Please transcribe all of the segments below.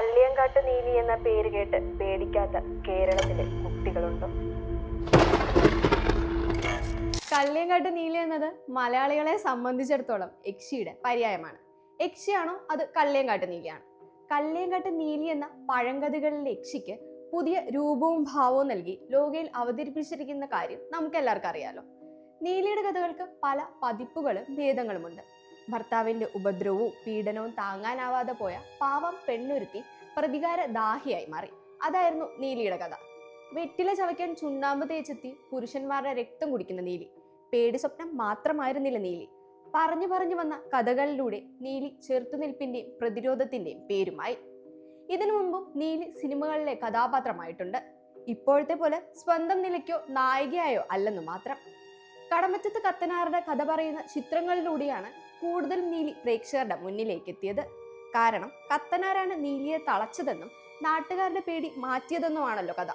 കള്ളിയങ്കാട്ട് നീലി എന്ന പേര് കേട്ട് പേടിക്കാത്ത കേരളത്തിലെ കുട്ടികളുണ്ടോ? കള്ളിയങ്കാട്ട് നീലി എന്നത് മലയാളികളെ സംബന്ധിച്ചിടത്തോളം യക്ഷിയുടെ പര്യായമാണ്. യക്ഷിയാണോ അത് കള്ളിയങ്കാട്ട് നീലിയാണ്? കള്ളിയങ്കാട്ട് നീലി എന്ന പഴങ്കഥകളിലെ യക്ഷിക്ക് പുതിയ രൂപവും ഭാവവും നൽകി ലോകയിൽ അവതരിപ്പിച്ചിരിക്കുന്ന കാര്യം നമുക്ക് എല്ലാവർക്കും അറിയാലോ. നീലിയുടെ കഥകൾക്ക് പല പതിപ്പുകളും ഭേദങ്ങളുമുണ്ട്. ഭർത്താവിന്റെ ഉപദ്രവവും പീഡനവും താങ്ങാനാവാതെ പോയ പാവം പെണ്ണുരുത്തി പ്രതികാര ദാഹിയായി മാറി. അതായിരുന്നു നീലിയുടെ കഥ. വെറ്റില ചവയ്ക്കാൻ ചുണ്ണാമ്പ് തേച്ചെത്തി പുരുഷന്മാരുടെ രക്തം കുടിക്കുന്ന നീലി. പേടി സ്വപ്നം മാത്രമായിരുന്നില്ല നീലി. പറഞ്ഞു പറഞ്ഞു വന്ന കഥകളിലൂടെ നീലി ചെറുത്തുനിൽപ്പിന്റെയും പ്രതിരോധത്തിന്റെയും പേരുമായി. ഇതിനു മുമ്പും നീലി സിനിമകളിലെ കഥാപാത്രമായിട്ടുണ്ട്. ഇപ്പോഴത്തെ പോലെ സ്വന്തം നിലയ്ക്കോ നായികയായോ അല്ലെന്നു മാത്രം. കടമറ്റത്ത് കത്തനാറുടെ കഥ പറയുന്ന ചിത്രങ്ങളിലൂടെയാണ് കൂടുതൽ നീലി പ്രേക്ഷകരുടെ മുന്നിലേക്ക് എത്തിയത് കാരണം കത്തനാരാണ് നീലിയെ തളച്ചതെന്നും നാട്ടുകാരുടെ പേടി മാറ്റിയതെന്നുമാണല്ലോ കഥ.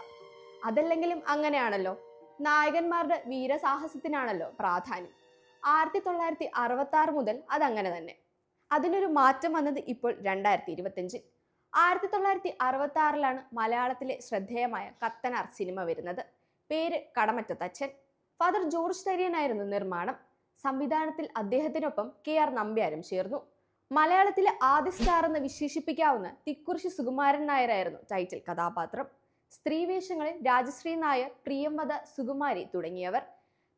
അതല്ലെങ്കിലും അങ്ങനെയാണല്ലോ. നായകന്മാരുടെ വീരസാഹസത്തിനാണല്ലോ പ്രാധാന്യം. ആയിരത്തി തൊള്ളായിരത്തി അറുപത്തി ആറ് മുതൽ അതങ്ങനെ തന്നെ. അതിനൊരു മാറ്റം വന്നത് ഇപ്പോൾ രണ്ടായിരത്തി ഇരുപത്തിയഞ്ചിൽ ആയിരത്തി തൊള്ളായിരത്തി അറുപത്തി ആറിലാണ് മലയാളത്തിലെ ശ്രദ്ധേയമായ കത്തനാർ സിനിമ വരുന്നത്. പേര് കടമറ്റത്തച്ഛൻ. ഫാദർ ജോർജ് തരിയനായിരുന്നു നിർമ്മാണം. സംവിധാനത്തിൽ അദ്ദേഹത്തിനൊപ്പം കെ ആർ നമ്പ്യാരും ചേർന്നു. മലയാളത്തിലെ ആദ്യ സ്റ്റാർ എന്ന് വിശേഷിപ്പിക്കാവുന്ന തിക്കുറിശി സുകുമാരൻ നായരായിരുന്നു ടൈറ്റിൽ കഥാപാത്രം. സ്ത്രീവേഷങ്ങളിൽ രാജശ്രീ നായർ പ്രിയംവദ സുകുമാരി തുടങ്ങിയവർ.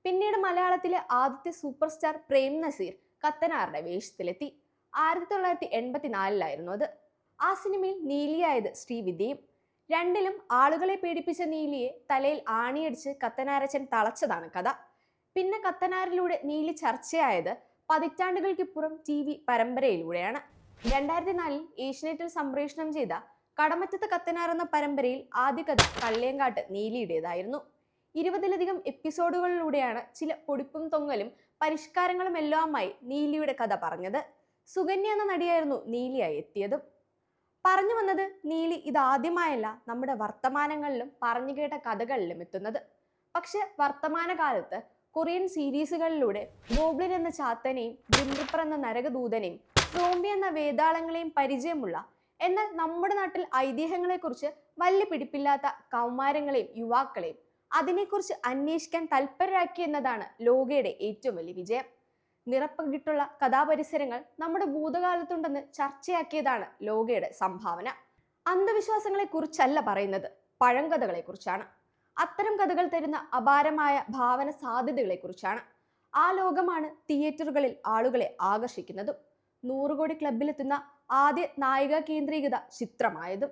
പിന്നീട് മലയാളത്തിലെ ആദ്യത്തെ സൂപ്പർ സ്റ്റാർ പ്രേം നസീർ കത്തനാറുടെ വേഷത്തിലെത്തി. ആയിരത്തി തൊള്ളായിരത്തി എൺപത്തിനാലിലായിരുന്നു അത്. ആ സിനിമയിൽ നീലിയായത് ശ്രീവിദ്യയും രണ്ടിലും ആളുകളെ പേടിപ്പിച്ച നീലിയെ തലയിൽ ആണിയടിച്ച് കത്തനാരച്ചൻ തളച്ചതാണ് കഥ. പിന്നെ കത്തനാരിലൂടെ നീലി ചർച്ചയായത് പതിറ്റാണ്ടുകൾക്കിപ്പുറം ടി വി പരമ്പരയിലൂടെയാണ്. രണ്ടായിരത്തി നാലിൽ ഏഷ്യനെറ്റിൽ സംപ്രേഷണം ചെയ്ത കടമറ്റത്ത് കത്തനാർ എന്ന പരമ്പരയിൽ ആദ്യ കഥ കള്ളിയങ്കാട്ട് നീലിയുടേതായിരുന്നു. ഇരുപതിലധികം എപ്പിസോഡുകളിലൂടെയാണ് ചില പൊടിപ്പും തൊങ്ങലും പരിഷ്കാരങ്ങളും എല്ലാമായി നീലിയുടെ കഥ പറഞ്ഞത്. സുകന്യ എന്ന നടിയായിരുന്നു നീലിയായി എത്തിയതും. പറഞ്ഞു വന്നത് നീലി ഇതാദ്യമായല്ല നമ്മുടെ വർത്തമാനങ്ങളിലും പറഞ്ഞു കേട്ട കഥകളിലും എത്തുന്നത്. പക്ഷെ വർത്തമാനകാലത്ത് കൊറിയൻ സീരീസുകളിലൂടെ ഗോബ്ലിൻ എന്ന ചാത്തനെയും ജിംറിപ്പർ എന്ന നരകദൂതനെയും സോംബി എന്ന വേതാളങ്ങളെയും പരിചയമുള്ള എന്നാൽ നമ്മുടെ നാട്ടിൽ ഐതിഹ്യങ്ങളെക്കുറിച്ച് വലിയ പിടിപ്പില്ലാത്ത കൗമാരങ്ങളെയും യുവാക്കളെയും അതിനെക്കുറിച്ച് അന്വേഷിക്കാൻ തൽപരരാക്കി എന്നതാണ് ലോകയുടെ ഏറ്റവും വലിയ വിജയം. നിറപ്പകിട്ടുള്ള കഥാപരിസരങ്ങൾ നമ്മുടെ ഭൂതകാലത്തുണ്ടെന്ന് ചർച്ചയാക്കിയതാണ് ലോകയുടെ സംഭാവന. അന്ധവിശ്വാസങ്ങളെക്കുറിച്ചല്ല പറയുന്നത് പഴങ്കഥകളെ കുറിച്ചാണ് അത്തരം കഥകൾ തരുന്ന അപാരമായ ഭാവന സാധ്യതകളെ കുറിച്ചാണ് ആ ലോകമാണ് തിയേറ്ററുകളിൽ ആളുകളെ ആകർഷിക്കുന്നതും. നൂറുകോടി ക്ലബിലെത്തുന്ന ആദ്യ നായിക കേന്ദ്രീകൃത ചിത്രമായതും.